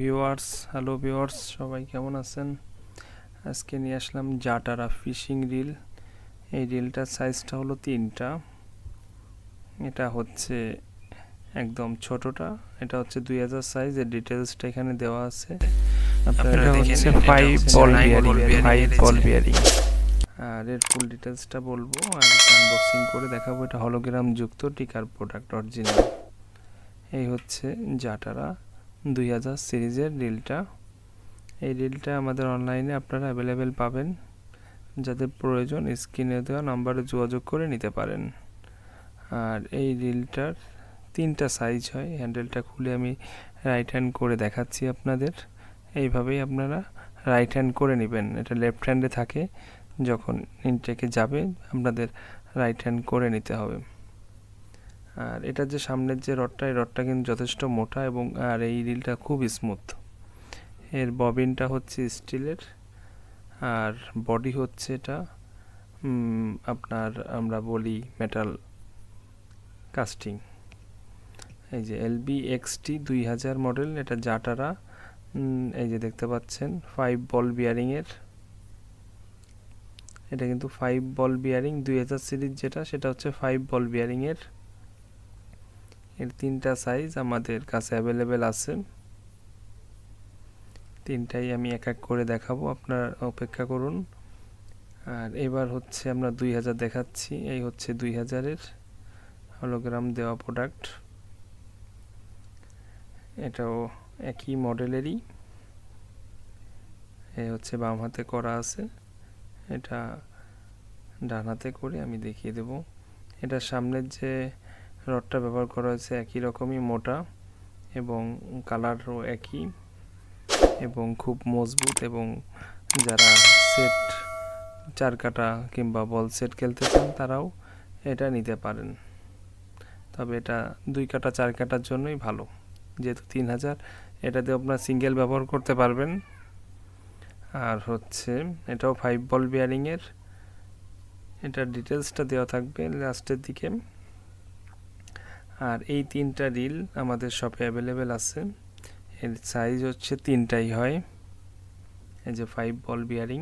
Viewers hello viewers সবাই কেমন আছেন? আজকে নিয়ে আসলাম জাটারা ফিশিং রিল। এই রিলটার সাইজটা হলো তিনটা। এটা হচ্ছে একদম ছোটটা। এটা হচ্ছে দুই হাজার সাইজ এর ডিটেলসটা এখানে দেওয়া আছে। আপনারা আপনারা এটা দেখে হচ্ছে five ball bearing five ball bearing আর এর ফুল ডিটেলসটা বলব আর আনবক্সিং করে দেখাবো। এটা হলোগ্রাম যুক্ত টিকার প্রোডাক্ট অরিজিনাল এই হচ্ছে জাটারা দুই হাজার সিরিজের রিলটা। এই রিলটা আমাদের অনলাইনে আপনারা অ্যাভেলেবেল পাবেন। যাদের প্রয়োজন স্ক্রিনে দেওয়া নাম্বারে যোগাযোগ করে নিতে পারেন। আর এই রিলটার তিনটা সাইজ হয়। হ্যান্ডেলটা খুলে আমি রাইট হ্যান্ড করে দেখাচ্ছি আপনাদের। এইভাবেই আপনারা রাইট হ্যান্ড করে নেবেন। এটা লেফট হ্যান্ডে থাকে। যখন ইনটেকে যাবে, আপনাদের রাইট হ্যান্ড করে নিতে হবে। আর এটা যে সামনের যে রডটা, এই রডটা কিন্তু যথেষ্ট মোটা এবং, আর এই রিলটা খুব স্মুথ এর ববিনটা হচ্ছে স্টিলের, আর বডি হচ্ছে এটা আপনার আমরা বলি মেটাল কাস্টিং এই যে এলবি এক্সটি দুই হাজার মডেল এটা জাটারা এই যে দেখতে পাচ্ছেন ফাইভ বল বিয়ারিংয়ের এটা কিন্তু ফাইভ বল বিয়ারিং দুই হাজার সিরিজ যেটা, সেটা হচ্ছে ফাইভ বল বিয়ারিংয়ের এর তিনটা সাইজ আমাদের কাছে অ্যাভেলেবেল আছে। তিনটাই আমি এক এক করে দেখাবো, আপনার অপেক্ষা করুন। আর এবার হচ্ছে আমরা দুই হাজার দেখাচ্ছি, এই হচ্ছে দুই হাজারের হলোগ্রাম দেওয়া প্রোডাক্ট এটাও একই মডেলেরই এই হচ্ছে বাম হাতে করা আছে। এটা ডান হাতে করে আমি দেখিয়ে দেব। এটা সামনের যে রডটা ব্যবহার করা হয়েছে একই রকমই মোটা এবং কালারও একই এবং খুব মজবুত এবং যারা সেট চার কাটা কিংবা বল সেট খেলতে চান তারাও এটা নিতে পারেন। তবে এটা দুই কাটা, চার কাটার জন্যই ভালো। যেহেতু তিন হাজার এটাতে আপনার সিঙ্গেল ব্যবহার করতে পারবেন। আর হচ্ছে এটাও ফাইভ বল বিয়ারিংয়ের এটার ডিটেলসটা দেওয়া থাকবে লাস্টের দিকে। আর এই তিনটা রিল আমাদের শপে অ্যাভেলেবেল আছে। এর সাইজ হচ্ছে তিনটাই হয়। এই যে ফাইভ বল বিয়ারিং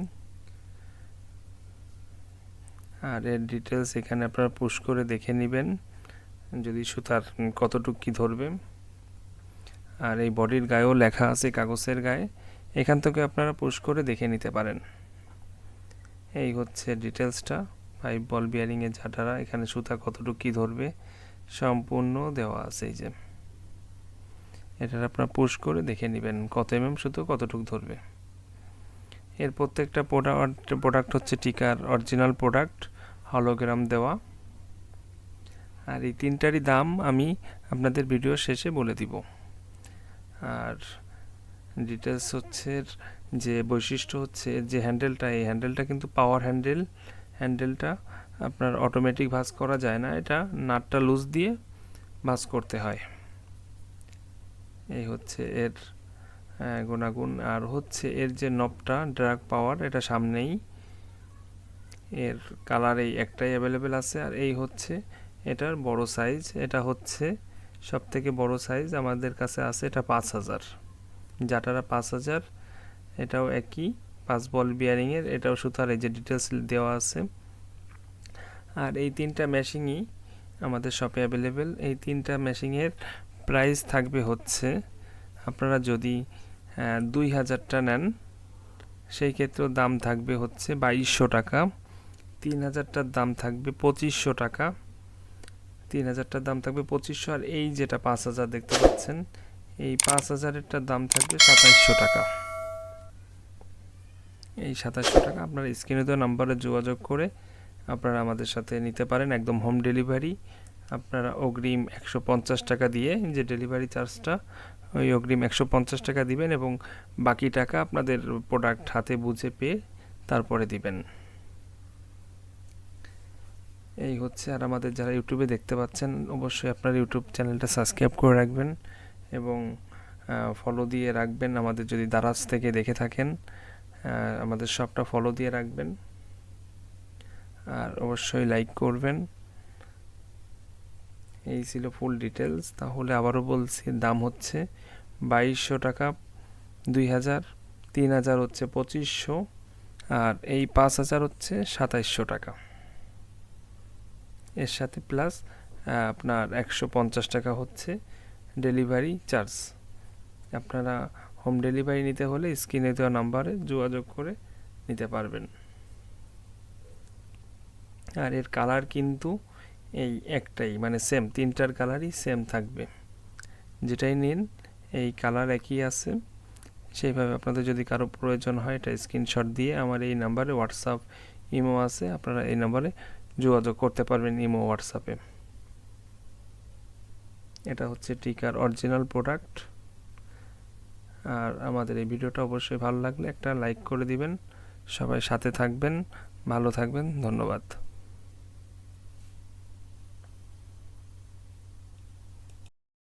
আর এর ডিটেলস এখানে আপনারা পুশ করে দেখে নেবেন, যদি সুতার কতটুক কি ধরবে। আর এই বডির গায়েও লেখা আছে কাগজের গায়ে। এখান থেকে আপনারা পুশ করে দেখে নিতে পারেন। এই হচ্ছে ডিটেলসটা ফাইভ বল বিয়ারিংয়ের ঝাঁটারা, এখানে সুতা কতটুকু কী ধরবে। সম্পূর্ণ দেওয়া আছে, এই যে। এটার আপনারা পুশ করে দেখে নেবেন কত এমএম সুতো কতটুকু ধরবে। এর প্রত্যেকটা প্রোডাক্ট প্রোডাক্ট হচ্ছে টিকার অরিজিনাল প্রোডাক্ট হলোগ্রাম দেওয়া। আর এই তিনটারই দাম আমি আপনাদের ভিডিও শেষে বলে দিব। আর ডিটেলস হচ্ছে যে বৈশিষ্ট্য হচ্ছে যে হ্যান্ডেলটা এই হ্যান্ডেলটা কিন্তু পাওয়ার হ্যান্ডেল হ্যান্ডেলটা আপনার অটোমেটিক ভাঁজ করা যায় না। এটা নাটটা লুজ দিয়ে ভাঁজ করতে হয়। এই হচ্ছে এর গুণাগুণ। আর হচ্ছে এর যে নবটা ড্রাগ পাওয়ার এটা সামনেই এর কালার এই একটাই অ্যাভেলেবেল আছে। আর এই হচ্ছে এটার বড় সাইজ এটা হচ্ছে সব থেকে বড় সাইজ আমাদের কাছে আছে, এটা পাঁচ হাজার। জাটারা পাঁচ হাজার, এটাও একই। পাঁচ বল বিয়ারিংয়ের এটাও সুতার, এই যে ডিটেলস দেওয়া আছে। আর এই তিনটা মেশিনই আমাদের শপে অ্যাভেলেবেল এই তিনটা মেশিনের প্রাইস থাকবে হচ্ছে, আপনারা যদি দুই হাজারটা নেন, সেই ক্ষেত্রেও দাম থাকবে হচ্ছে বাইশশো টাকা। তিন হাজারটার দাম থাকবে পঁচিশশো টাকা। তিন হাজারটার দাম থাকবে পঁচিশশো। আর এই যেটা পাঁচ হাজার দেখতে পাচ্ছেন, এই পাঁচ হাজারেরটার দাম থাকবে সাতাইশশো টাকা। এই সাতাশশো টাকা, আপনারা স্ক্রিনে দেওয়া নাম্বারে যোগাযোগ করে আপনারা আমাদের সাথে নিতে পারেন, একদম হোম ডেলিভারি আপনারা অগ্রিম একশো পঞ্চাশ টাকা দিয়ে যে ডেলিভারি চার্জটা ওই অগ্রিম একশো পঞ্চাশ টাকা দিবেন এবং বাকি টাকা আপনাদের প্রোডাক্ট হাতে বুঝে পেয়ে তারপরে দিবেন। এই হচ্ছে আর আমাদের যারা ইউটিউবে দেখতে পাচ্ছেন, অবশ্যই আপনার ইউটিউব চ্যানেলটা সাবস্ক্রাইব করে রাখবেন এবং ফলো দিয়ে রাখবেন। আমাদের যদি দারাজ থেকে দেখে থাকেন আমাদের সবটা ফলো দিয়ে রাখবেন। আর অবশ্যই লাইক করবেন। এই ছিল ফুল ডিটেলস তাহলে আবারও বলছি, দাম হচ্ছে বাইশশো টাকা, দুই হাজার, তিন হাজার হচ্ছে পঁচিশশো, আর এই পাঁচ হাজার হচ্ছে সাতাইশশো টাকা। এর সাথে প্লাস আপনার একশো পঞ্চাশ টাকা হচ্ছে ডেলিভারি চার্জ আপনারা হোম ডেলিভারি নিতে হলে স্ক্রিনে দেওয়া নাম্বারে যোগাযোগ করে নিতে পারবেন। আর এর কালার কিন্তু এই একটাই মানে সেম তিনটার কালারই সেম থাকবে। যেটাই নিন, এই কালার একই আছে। সেইভাবে আপনাদের যদি কারও প্রয়োজন হয়, এটা স্ক্রিনশট দিয়ে আমার এই নাম্বারে হোয়াটসঅ্যাপ ইমো আছে, আপনারা এই নাম্বারে যোগাযোগ করতে পারবেন ইমো হোয়াটসঅ্যাপে এটা হচ্ছে টিকার অরিজিনাল প্রোডাক্ট আর আমাদের এই ভিডিওটা অবশ্যই ভালো লাগলে একটা লাইক করে দিবেন। সবাই সাথে থাকবেন, ভালো থাকবেন, ধন্যবাদ।